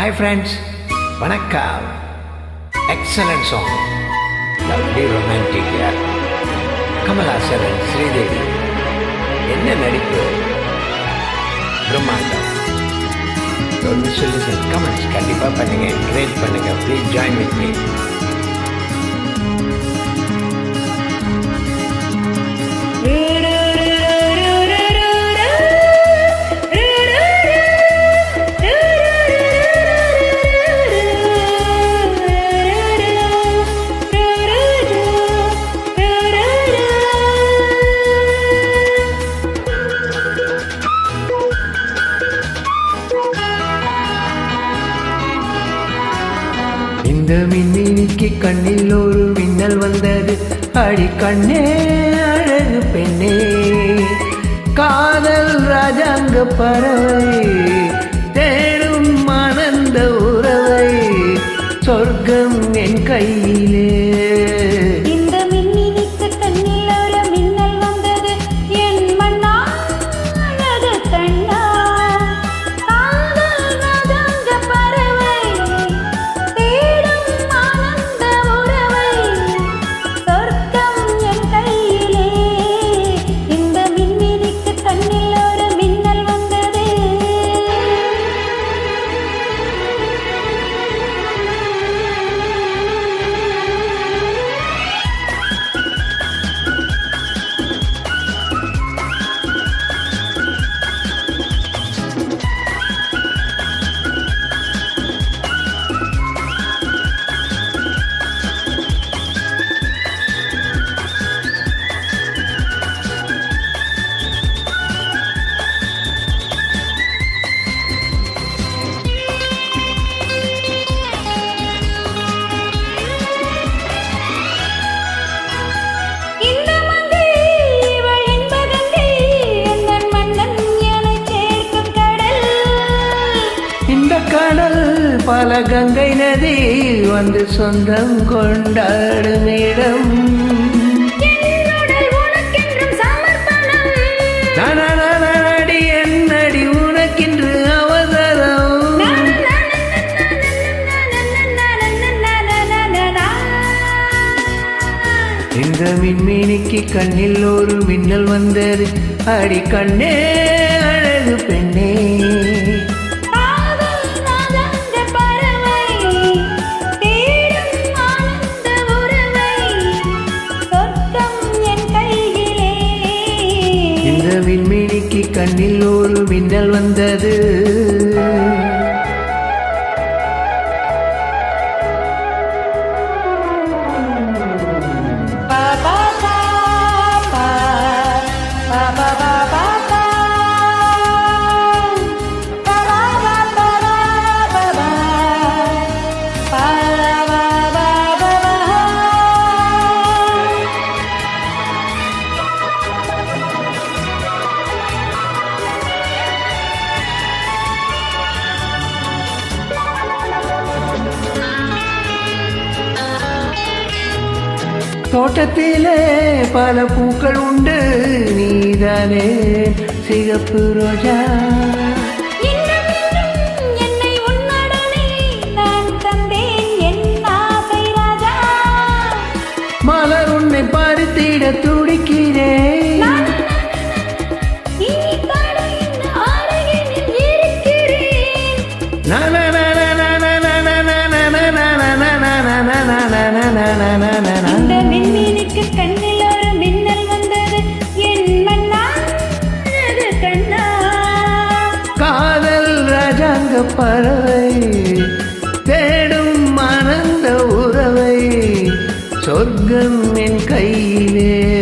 Hi friends வணக்கம். Excellent song lovely romantic Kamal Haasan Sridevi என்ன நடிப்பு? பிரம்மாண்டம். ஒன்று சொல்லி கமெண்ட்ஸ் கண்டிப்பாக பண்ணுங்கள் கிரேட் பண்ணுங்கள் ப்ளீஸ் ஜாயின் வித் மீ இந்த மின்மினிக்கு கண்ணில் ஒரு மின்னல் வந்தது. அடி கண்ணே அழகு பெண்ணே. காதல் ராஜாங்க பறவை. தேடும் ஆனந்த உறவை. சொர்க்கம் என் கையிலே. பல கங்கை நதி வந்து சொந்தம் கொண்டாடும் இடம் நடி என்னடி உனக்கென்று அவசரம் இந்த மின்மினிக்கு கண்ணில் ஒரு மின்னல் வந்தது அடி கண்ணே கண்ணில் ஒரு மின்னல் வந்தது. தோட்டத்திலே பல பூக்கள் உண்டு நீதானே சிகப்பு ரோஜா. உறவை தேடும் மறந்த உறவை சொர்க்கம் என் கையிலே.